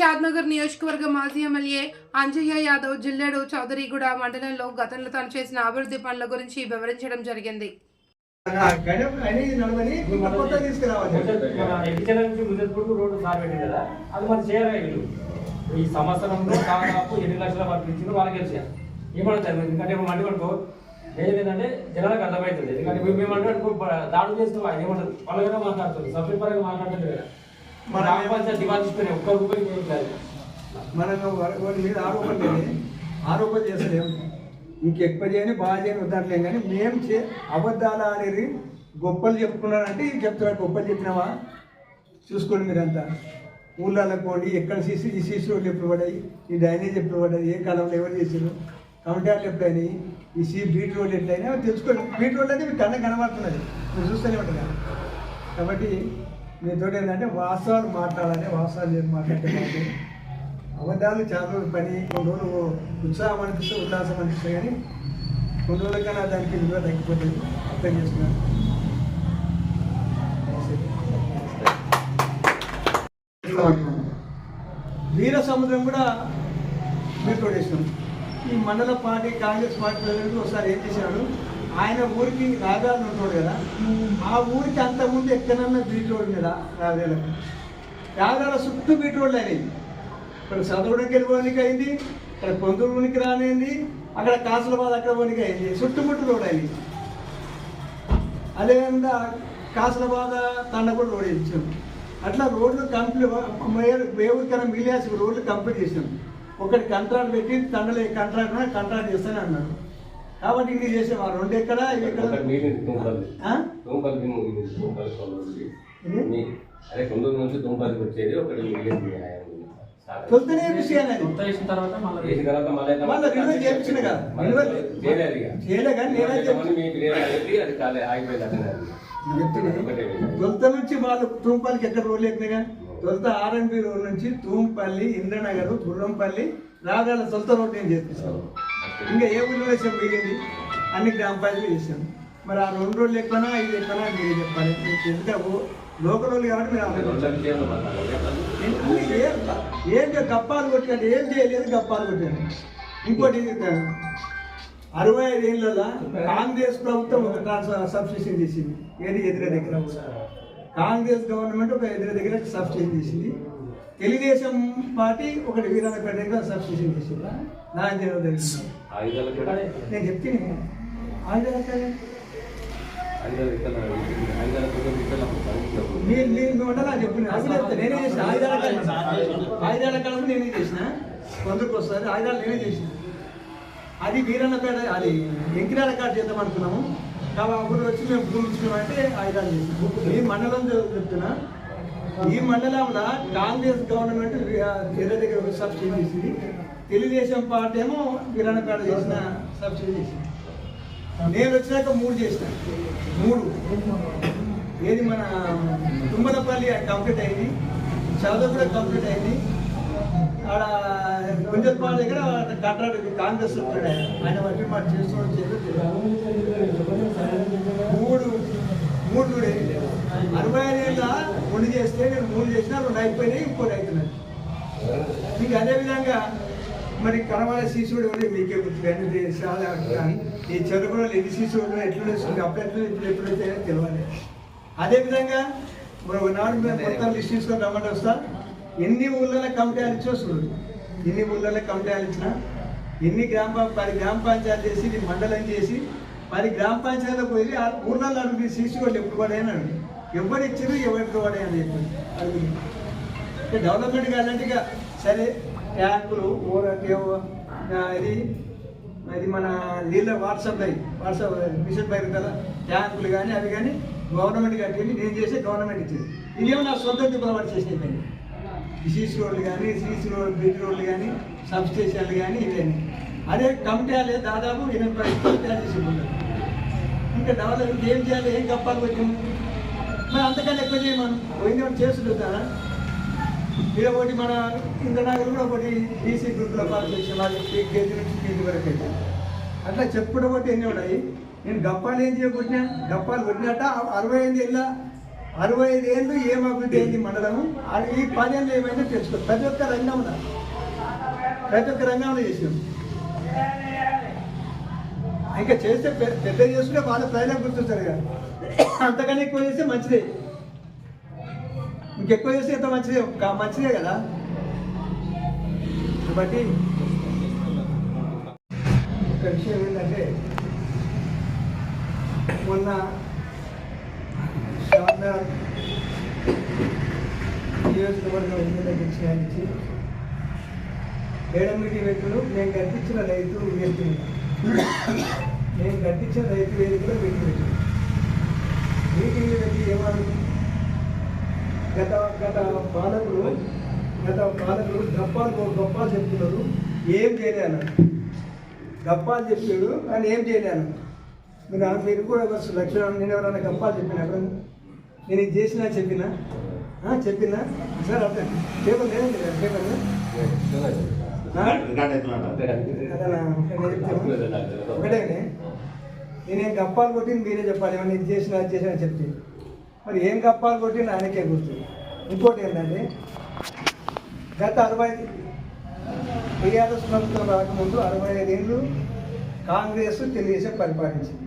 షాద్నగర్ నియోజకవర్గ మాజీ ఎమ్మెల్యే అంజయ్య యాదవ్ జిల్లేడు చౌదరిగూడ మండలంలో గతంలో తాను చేసిన అభివృద్ధి పనుల గురించి వివరించడం జరిగింది. వీళ్ళు. ఈ సంవత్సరంలో దాదాపు ఎన్ని లక్షల వరకు ఇచ్చింది వాళ్ళకి తెలిసి. ఏమంటారు ఎందుకంటే ఇప్పుడు మండి కొనుకో ఏం లేదంటే జనాలకు అర్థమవుతుంది. ఎందుకంటే మేము అంటే దాడులు చేస్తూ ఏమంటారు వాళ్ళగా మాట్లాడుతుంది. సభ్యుల పరంగా మాట్లాడుతుంది కదా. మనకు వారి వారి మీద ఆరోపణ లేదు. ఆరోపణ ఇంకెక్కువ చేయని బాగా చేయని వద్దట్లేం కానీ మేము చే అబద్ధాలు అనేది గొప్పలు చెప్పుకున్నారంటే ఇది చెప్తున్నారు? గొప్పలు చెప్పినావా? చూసుకోండి మీరంతా. ఊళ్ళలో పోండి ఎక్కడ సీసీ ఈ సీసీ రోడ్లు ఎప్పుడు పడ్డాయి? ఈ డ్రైనేజ్ ఎప్పుడు పడ్డాయి ఏ కాలంలో ఎవరు చేసారు కౌంటార్లు ఎప్పుడైనాయి? ఈ సీ బీట్ రోడ్లు ఎట్లయినా తెలుసుకోండి. బీట్ రోడ్లు అయితే మీకు కన్న కనబడుతున్నది. మీరు చూస్తూనే ఉంటారు కాబట్టి మీతో ఏంటంటే వాస్తవాలు మాట్లాడాలి వాస్తవాలు చేసి మాట్లాడితే అబద్ధాలు చాలా పని కొన్ని రోజులు ఉత్సాహం అనిపిస్తే ఉల్లాసం అనిపిస్తే కానీ కొన్ని రోజులకన్నా దానికి విలువ తగ్గిపోతుంది. అర్థం చేసుకున్నాను. వీర సముద్రం కూడా మీరు ఈ మండల పార్టీ కాంగ్రెస్ పార్టీ ఒకసారి ఏం చేశాడు ఆయన ఊరికి రాజాను ఉంటాడు కదా ఆ ఊరికి అంతకుముందు ఎక్కడన్నా బీట్ రోడ్ మీద రాజాలకు? రాజాల చుట్టూ బీట్ రోడ్లు అయినాయి ఇక్కడ చదవడానికి వెళ్ళిపోనికి అయింది ఇక్కడ పొందూరునికి రానింది అక్కడ కాసులబాద్ అక్కడ పోనికి అయింది. చుట్టుముట్టు రోడ్ అయింది అదేవిధంగా కాసులబాద తండగూడ రోడ్ ఇచ్చాం అట్లా రోడ్లు కంప్లీట్ వేవుకన్నా మిగిలేసి రోడ్లు కంప్లీట్ చేసాం ఒకటి కంట్రాక్ట్ పెట్టి తండలే కంట్రాక్ట్ కంట్రాక్ట్ చేస్తానే అన్నాడు. కాబట్టి ఇది చేసాం ఆ? రెండు ఎక్కడ. సార్. తొలుతనే విషయాన్ని తర్వాత మళ్ళీ రెన్యువల్ చేయించిన కదా. చేయలే. కానీ. తొలుత నుంచి వాళ్ళు తూంపల్లికి ఎక్కడ రోడ్లు ఎక్కినాయిగా తొలుత ఆర్ఎన్బి రోడ్ నుంచి తూంపల్లి ఇంద్రనగర్ గుర్రంపల్లి రాగాల తొలుత రోడ్ నేను చేపిస్తాను ఇంకా ఏ ఊళ్ళో వేసాం మిగిలింది అన్ని గ్రామ పంచాయతీలు చేసాం. మరి ఆ రెండు రోజులు ఎక్కువనా ఐదు ఎక్కువనా మీరు చెప్పాలి? మీకు లోకల్ వాళ్ళు కాబట్టి మీరు. అన్ని ఏం ఏం గప్పాలు కొట్టాడు ఏం చేయలేదు గప్పాలు కొట్టాడు ఇంకోటి ఇది అరవై ఐదు ఏళ్ళలో కాంగ్రెస్ ప్రభుత్వం ఒక ట్రాన్స్- సబ్స్టిట్యూషన్ చేసింది. ఏది? ఎదుర దగ్గర కాంగ్రెస్ గవర్నమెంట్ ఒక ఎదుర దగ్గర సబ్స్టిట్యూషన్ చేసింది. తెలుగుదేశం పార్టీ ఒకటి వీరాలపేట దగ్గర సబ్స్టిట్యూషన్ చేసింది నాకు తెలియదు ఆయుధాలు కూడా నేను చెప్తే నేనే చేసిన ఆయుధాల కాలం ఆయుధాల కాలం నేనే చేసిన కొందరికి వస్తుంది ఆయుధాలు నేనే చేసిన అది వీరన్నపేట అది ఎంకిరాల కార్డు చేద్దాం అనుకున్నాము కాబట్టి అప్పుడు వచ్చి మేము భూమి ఇచ్చినామంటే ఆయుధాలు చేసినాం ఈ మండలం చెప్తున్నా ఈ మండలంలో కాంగ్రెస్ గవర్నమెంట్ వేరే దగ్గర సబ్సిడీ చేసింది. తెలుగుదేశం పార్టీ ఏమో విరాణపేట చేసిన సబ్సిడీ చేసింది. నేను వచ్చినాక మూడు చేసిన. మూడు. ఏది మన తుమ్మలపల్లి కంప్లీట్ అయింది. చదువు కూడా కంప్లీట్ అయింది. ఆడ గుంజల్పాడు దగ్గర కట్టడానికి కాంగ్రెస్ ఆయన. ఆయన బట్టి మరి చేస్తున్నాడు చేయలేదు మూడు మూడు కూడా అరవై ఐదేళ్ళ రెండు చేస్తే నేను మూడు చేసినా రెండు అయిపోయినాయి ఇంకోటి అవుతున్నాయి మీకు అదేవిధంగా మరి కనవాల శిశువుడు కూడా మీకే గుర్తు. కానీ చాలా ఈ చదువుకున్న ఎన్ని శిశువుడు ఎట్లా వస్తుంది అప్పుడు ఎట్లా ఇప్పుడు ఎప్పుడైతే తెలియాలి అదేవిధంగా మరి ఒకనాడు మేము కొత్త లిస్ట్ తీసుకొని రమ్మంటే వస్తా. ఎన్ని ఊళ్ళలో కమిటీలు ఇచ్చో చూడు. ఎన్ని ఊళ్ళలో కమిటీలు ఇచ్చినా ఎన్ని గ్రామ పది గ్రామ పంచాయతీ చేసి మండలం చేసి పది గ్రామ పంచాయతీలో పోయి ఊళ్ళలో అడుగు శిశువులు వాళ్ళు ఎప్పుడు పడాయని అడుగు. ఎవరు ఇచ్చారు ఎవరికి పడాయి అనేది అడుగుతుంది డెవలప్మెంట్ కాదంటే ఇక సరే ట్యాంకులు ఊరకేవో ఇది ఇది మన నీళ్ళ వాట్సాప్ అయ్యి వాట్సాప్ మిషన్ పైరు కదా ట్యాంకులు కానీ అవి కానీ గవర్నమెంట్ కట్టింది నేను చేసే గవర్నమెంట్ ఇచ్చేది. ఇదేమో నా సొంత డిప్లమెంట్ చేసేది సిసి రోడ్లు కానీ సిసి రోడ్ బ్రిడ్జ్ రోడ్లు కానీ సబ్ స్టేషన్లు కానీ ఇవన్నీ అదే కమిటీ దాదాపు ఎనిమిది పది చేసి ఇంకా డెవలప్ ఏం చేయాలి ఏం కప్పాలి వచ్చాము? మరి అంతకన్నా ఎక్కువ చేయమను. పోయింది ఒకటి ఇది ఒకటి మన ఇంద్రనగర్ కూడా ఒకటి బీసీ గ్రూప్లో పాస్ చేసాం కేజీ నుంచి కేజీ వరకు అయితే. అట్లా చెప్పుడు ఒకటి ఎన్ని ఉన్నాయి? నేను గప్పాలు ఏం చేయకుంటున్నా గప్పాలు కొట్టినట్ట అరవై ఐదు ఏళ్ళ అరవై ఐదు ఏళ్ళు ఏం అభివృద్ధి అయింది మండలము? ఈ పదేళ్ళు ఏమైనా తెలుసుకో. ప్రతి ఒక్క రంగంలో. ప్రతి ఒక్క రంగంలో చేసినాం. ఇంకా చేస్తే పెద్ద చేసుకుంటే వాళ్ళ ప్రజలకు గుర్తుంటారు కదా. అంతకన్నా ఎక్కువ చేస్తే మంచిదే. ఇంకెక్కువ చేస్తే ఎంత మంచిదే? మంచిదే కదా? కాబట్టి ఒక విషయం ఏంటంటే మొన్న షార్నర్ నియోజకవర్గం ఎన్నికల విషయానికి ఏడమిటి వ్యక్తులు నేను కట్టించిన రైతు వ్యక్తులు నేను కట్టించిన రైతు వేదికలో వ్యక్తులు మీటింగ్ పెట్టి ఏమన్నారు గత గత పాలకులు గత పాలకులు గప్పాలు గొప్పాలు చెప్తున్నారు. ఏం చేయలేను గప్పాలు చెప్పాడు కానీ ఏం చేయలేను మీరు మీరు కూడా బస్సు లక్షణం నేను ఎవరైనా గప్పాలు చెప్పినా? నేను ఇది చేసినా చెప్పినా? చెప్పినా? సార్ అర్థం. పేపర్ లేదండి పేపర్. ఒకటే నేనేం గప్పాలు కొట్టింది మీరే చెప్పాలి ఏమైనా ఇది చేసినా అది చేసినా చెప్తే మరి ఏం గప్పాలు కొట్టింది ఆయనకే గుర్తు. ఇంకోటి ఏంటంటే గత అరవై టీఆర్ఎస్ ప్రభుత్వం రాకముందు అరవై ఐదేళ్ళు కాంగ్రెస్ తెలుగుదేశం పరిపాలించింది.